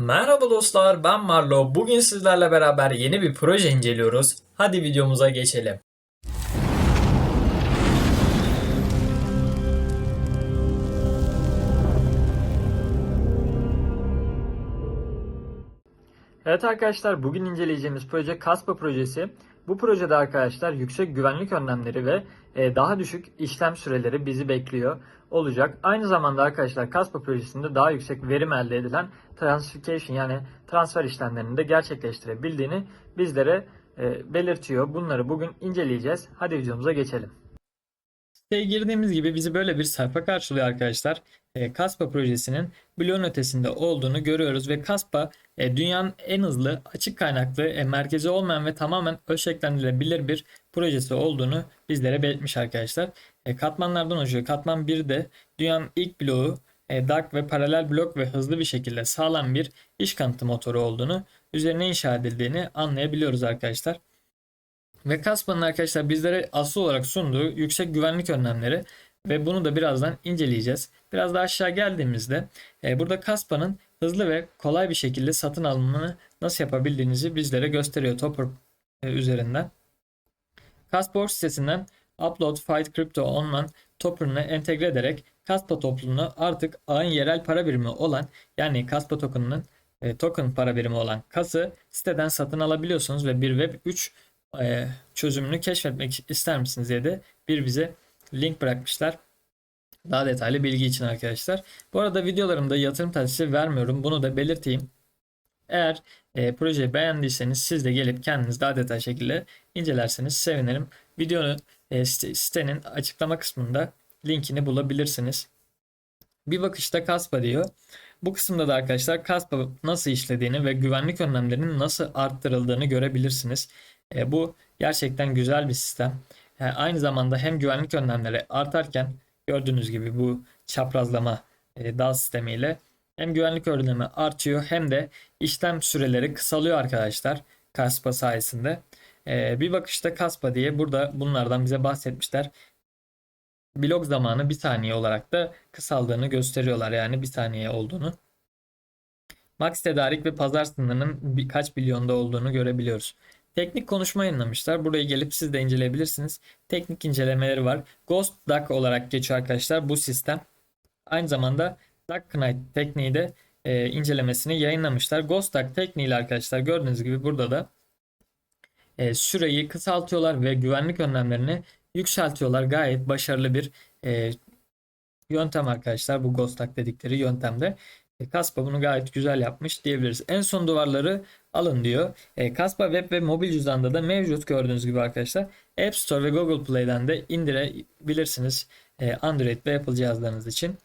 Merhaba dostlar, ben Marlo. Bugün sizlerle beraber yeni bir proje inceliyoruz. Hadi videomuza geçelim. Evet arkadaşlar, bugün inceleyeceğimiz proje Kaspa projesi. Bu projede arkadaşlar yüksek güvenlik önlemleri ve e, daha düşük işlem süreleri bizi bekliyor olacak. Aynı zamanda arkadaşlar Kaspa projesinde daha yüksek verim elde edilen transfication yani transfer işlemlerini de gerçekleştirebildiğini bizlere e, belirtiyor. Bunları bugün inceleyeceğiz. Hadi videomuza geçelim. Siteye girdiğimiz gibi bizi böyle bir sayfa karşılıyor arkadaşlar. E, Kaspa projesinin bloğun ötesinde olduğunu görüyoruz ve Kaspa e, dünyanın en hızlı açık kaynaklı e, merkezi olmayan ve tamamen ölçeklendirilebilir bir projesi olduğunu bizlere belirtmiş arkadaşlar. E, katmanlardan oluşuyor. Katman 1'de dünyanın ilk bloğu e, dark ve paralel blok ve hızlı bir şekilde sağlam bir iş kanıtı motoru olduğunu, üzerine inşa edildiğini anlayabiliyoruz arkadaşlar. Ve Kaspa'nın arkadaşlar bizlere asıl olarak sunduğu yüksek güvenlik önlemleri ve bunu da birazdan inceleyeceğiz. Biraz daha aşağı geldiğimizde e, burada Kaspa'nın hızlı ve kolay bir şekilde satın alımını nasıl yapabildiğinizi bizlere gösteriyor Topper e, üzerinden. Kaspa sitesinden Upload Fight Crypto Online Topper'ını entegre ederek Kaspa topluluğunu artık ağın yerel para birimi olan yani Kaspa token'ının e, token para birimi olan KAS'ı siteden satın alabiliyorsunuz ve bir Web 3 e, çözümünü keşfetmek ister misiniz diye de bir bize link bırakmışlar. Daha detaylı bilgi için arkadaşlar. Bu arada videolarımda yatırım tavsiyesi vermiyorum. Bunu da belirteyim. Eğer e, projeyi beğendiyseniz siz de gelip kendiniz daha detaylı şekilde incelerseniz sevinirim. Videonun e, sitenin açıklama kısmında linkini bulabilirsiniz. Bir bakışta Kaspa diyor. Bu kısımda da arkadaşlar Kaspa nasıl işlediğini ve güvenlik önlemlerinin nasıl arttırıldığını görebilirsiniz. E, bu gerçekten güzel bir sistem. E, aynı zamanda hem güvenlik önlemleri artarken gördüğünüz gibi bu çaprazlama e, dal sistemiyle hem güvenlik önlemi artıyor hem de işlem süreleri kısalıyor arkadaşlar Kaspa sayesinde. E, bir bakışta Kaspa diye burada bunlardan bize bahsetmişler. Blok zamanı bir saniye olarak da kısaldığını gösteriyorlar yani bir saniye olduğunu. Max tedarik ve pazar sınırının birkaç milyonda olduğunu görebiliyoruz. Teknik konuşma yayınlamışlar. Buraya gelip siz de inceleyebilirsiniz. Teknik incelemeleri var. Ghost Duck olarak geçiyor arkadaşlar bu sistem. Aynı zamanda Duck Knight tekniği de e, incelemesini yayınlamışlar. Ghost Duck tekniğiyle arkadaşlar gördüğünüz gibi burada da e, süreyi kısaltıyorlar ve güvenlik önlemlerini yükseltiyorlar. Gayet başarılı bir e, yöntem arkadaşlar bu Ghost Duck dedikleri yöntemde. E, Kaspa bunu gayet güzel yapmış diyebiliriz. En son duvarları alın diyor. E, Kaspa web ve mobil cüzdanda da mevcut gördüğünüz gibi arkadaşlar. App Store ve Google Play'den de indirebilirsiniz e, Android ve Apple cihazlarınız için.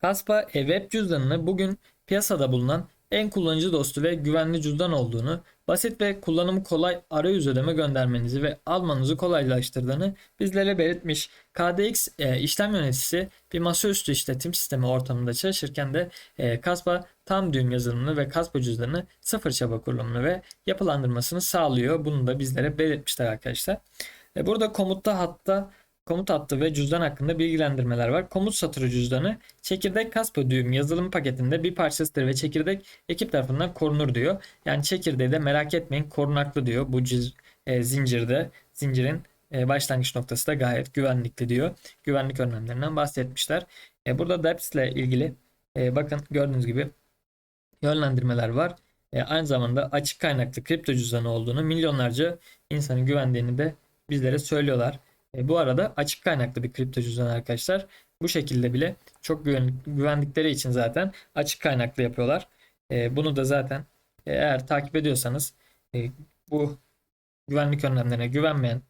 Kaspa e, web cüzdanını bugün piyasada bulunan en kullanıcı dostu ve güvenli cüzdan olduğunu, basit ve kullanımı kolay arayüz ödeme göndermenizi ve almanızı kolaylaştırdığını bizlere belirtmiş. KDX e, işlem yöneticisi bir masaüstü işletim sistemi ortamında çalışırken de e, Kaspa tam düğüm yazılımını ve Kaspa cüzdanını sıfır çaba kurulumunu ve yapılandırmasını sağlıyor. Bunu da bizlere belirtmişler arkadaşlar. E, burada komutta hatta komut hattı ve cüzdan hakkında bilgilendirmeler var. Komut satırı cüzdanı çekirdek Kaspa düğüm yazılım paketinde bir parçasıdır ve çekirdek ekip tarafından korunur diyor. Yani çekirdeği de merak etmeyin korunaklı diyor bu ciz, e, zincirde zincirin e, başlangıç noktası da gayet güvenlikli diyor. Güvenlik önlemlerinden bahsetmişler. E, burada DEPS ile ilgili e, bakın gördüğünüz gibi yönlendirmeler var. E, aynı zamanda açık kaynaklı kripto cüzdanı olduğunu milyonlarca insanın güvendiğini de bizlere söylüyorlar. E, bu arada açık kaynaklı bir kripto cüzdan arkadaşlar. Bu şekilde bile çok güven, güvendikleri için zaten açık kaynaklı yapıyorlar. E, bunu da zaten eğer takip ediyorsanız e, bu güvenlik önlemlerine güvenmeyen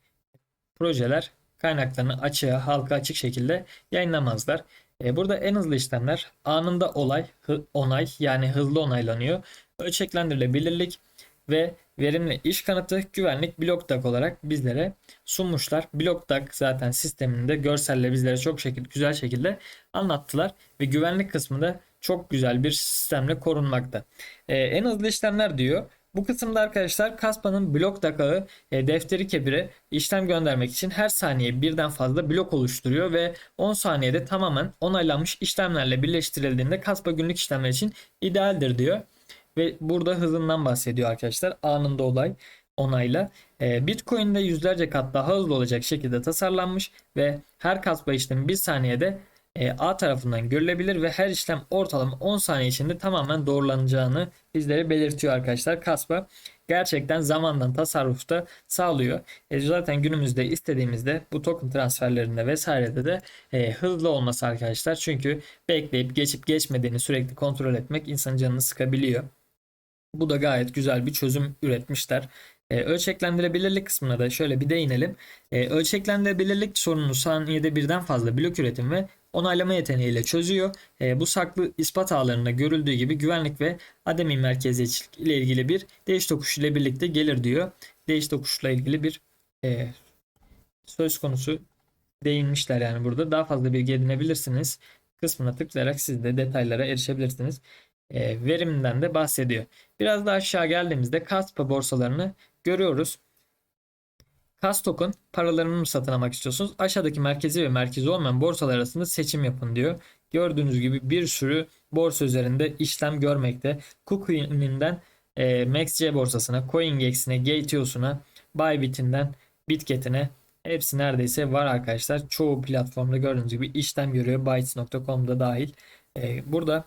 projeler kaynaklarını açığa, halka açık şekilde yayınlamazlar. E, burada en hızlı işlemler anında olay, onay yani hızlı onaylanıyor. Ölçeklendirilebilirlik ve verimli iş kanıtı güvenlik BlockDAG olarak bizlere sunmuşlar. BlockDAG zaten sisteminde görselle bizlere çok şekil, güzel şekilde anlattılar ve güvenlik kısmında çok güzel bir sistemle korunmakta. Ee, en hızlı işlemler diyor. Bu kısımda arkadaşlar Kaspa'nın blok dakağı e, defteri kebire işlem göndermek için her saniye birden fazla blok oluşturuyor ve 10 saniyede tamamen onaylanmış işlemlerle birleştirildiğinde Kaspa günlük işlemler için idealdir diyor. Ve burada hızından bahsediyor arkadaşlar. Anında olay onayla. E, Bitcoin'de yüzlerce kat daha hızlı olacak şekilde tasarlanmış ve her Kaspa işlemi 1 saniyede e, A tarafından görülebilir ve her işlem ortalama 10 saniye içinde tamamen doğrulanacağını bizlere belirtiyor arkadaşlar. Kaspa gerçekten zamandan tasarrufta sağlıyor. E, zaten günümüzde istediğimizde bu token transferlerinde vesairede de e, hızlı olması arkadaşlar. Çünkü bekleyip geçip geçmediğini sürekli kontrol etmek insanın canını sıkabiliyor. Bu da gayet güzel bir çözüm üretmişler. E, ölçeklendirilebilirlik kısmına da şöyle bir değinelim. E, ölçeklendirilebilirlik sorununu saniyede birden fazla blok üretim ve onaylama yeteneğiyle çözüyor. E, bu saklı ispat ağlarında görüldüğü gibi güvenlik ve ademi merkeziyetçilik ile ilgili bir değiş tokuş ile birlikte gelir diyor. Değiş tokuşla ilgili bir e, söz konusu değinmişler yani burada. Daha fazla bilgi edinebilirsiniz. Kısmına tıklayarak siz de detaylara erişebilirsiniz. E, verimden de bahsediyor. Biraz daha aşağı geldiğimizde Kaspa borsalarını görüyoruz. Kas token paralarını mı satın almak istiyorsunuz? Aşağıdaki merkezi ve merkezi olmayan borsalar arasında seçim yapın diyor. Gördüğünüz gibi bir sürü borsa üzerinde işlem görmekte. KuCoin'inden e, MaxC borsasına, CoinGex'ine, Gateos'una, Bybit'inden Bitget'ine hepsi neredeyse var arkadaşlar. Çoğu platformda gördüğünüz gibi işlem görüyor. Bytes.com'da dahil. E, burada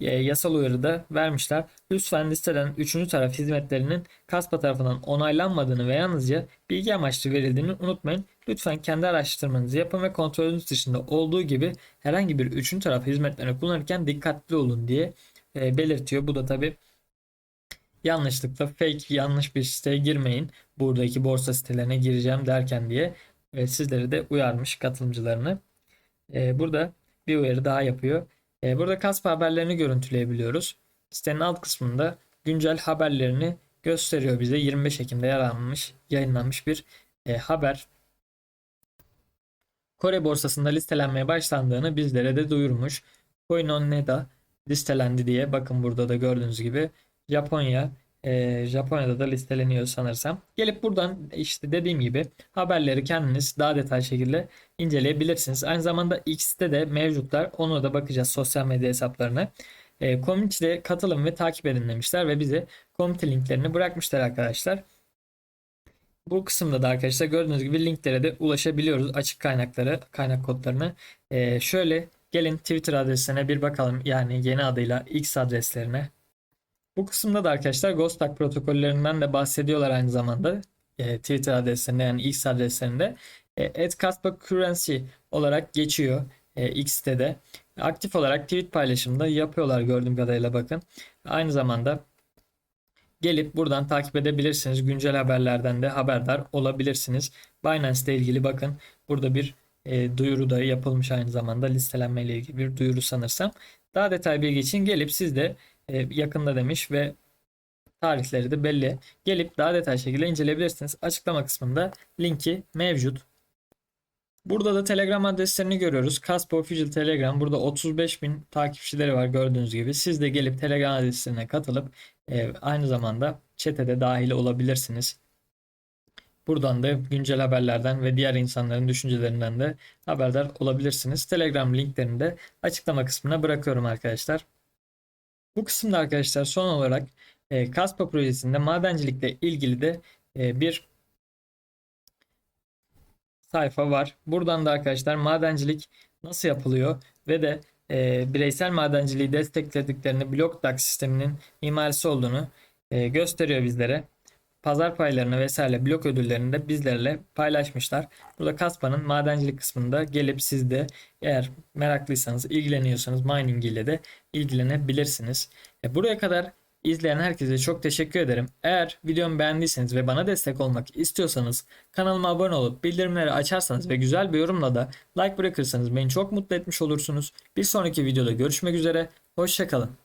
yasal uyarı da vermişler. Lütfen listeden 3. taraf hizmetlerinin Kaspa tarafından onaylanmadığını ve yalnızca bilgi amaçlı verildiğini unutmayın. Lütfen kendi araştırmanızı yapın ve kontrolünüz dışında olduğu gibi herhangi bir 3. taraf hizmetlerini kullanırken dikkatli olun diye e, belirtiyor. Bu da tabi yanlışlıkla fake yanlış bir siteye girmeyin. Buradaki borsa sitelerine gireceğim derken diye e, sizleri de uyarmış katılımcılarını. E, burada bir uyarı daha yapıyor. E, burada Kaspa haberlerini görüntüleyebiliyoruz. Sitenin alt kısmında güncel haberlerini gösteriyor bize. 25 Ekim'de yayınlanmış, yayınlanmış bir e, haber. Kore borsasında listelenmeye başlandığını bizlere de duyurmuş. Coinoneda listelendi diye bakın burada da gördüğünüz gibi Japonya e, Japonya'da da listeleniyor sanırsam. Gelip buradan işte dediğim gibi haberleri kendiniz daha detaylı şekilde inceleyebilirsiniz. Aynı zamanda X'te de mevcutlar. Ona da bakacağız sosyal medya hesaplarına. E, community'de katılın ve takip edin demişler ve bize community linklerini bırakmışlar arkadaşlar. Bu kısımda da arkadaşlar gördüğünüz gibi linklere de ulaşabiliyoruz. Açık kaynakları, kaynak kodlarını. E, şöyle gelin Twitter adresine bir bakalım. Yani yeni adıyla X adreslerine. Bu kısımda da arkadaşlar Ghostak protokollerinden de bahsediyorlar aynı zamanda. E, Twitter adreslerinde yani X adreslerinde. E, Kaspa Currency olarak geçiyor e, X'te de. Aktif olarak tweet paylaşımında yapıyorlar gördüğüm kadarıyla bakın. Aynı zamanda gelip buradan takip edebilirsiniz. Güncel haberlerden de haberdar olabilirsiniz. Binance ile ilgili bakın burada bir e, duyuru da yapılmış aynı zamanda listelenme ile ilgili bir duyuru sanırsam. Daha detaylı bilgi için gelip siz de yakında demiş ve tarihleri de belli. Gelip daha detaylı şekilde inceleyebilirsiniz. Açıklama kısmında linki mevcut. Burada da Telegram adreslerini görüyoruz. Kaspa Official Telegram. Burada 35 bin takipçileri var gördüğünüz gibi. Siz de gelip Telegram adreslerine katılıp e, aynı zamanda çetede dahil olabilirsiniz. Buradan da güncel haberlerden ve diğer insanların düşüncelerinden de haberdar olabilirsiniz. Telegram linklerini de açıklama kısmına bırakıyorum arkadaşlar. Bu kısımda arkadaşlar son olarak e, Kaspa projesinde madencilikle ilgili de e, bir sayfa var. Buradan da arkadaşlar madencilik nasıl yapılıyor ve de e, bireysel madenciliği desteklediklerini BlockDAX sisteminin mimarisi olduğunu e, gösteriyor bizlere. Pazar paylarını vesaire blok ödüllerini de bizlerle paylaşmışlar. Burada Kaspa'nın madencilik kısmında gelip siz de eğer meraklıysanız, ilgileniyorsanız mining ile de ilgilenebilirsiniz. E, buraya kadar İzleyen herkese çok teşekkür ederim. Eğer videomu beğendiyseniz ve bana destek olmak istiyorsanız kanalıma abone olup bildirimleri açarsanız ve güzel bir yorumla da like bırakırsanız beni çok mutlu etmiş olursunuz. Bir sonraki videoda görüşmek üzere. Hoşçakalın.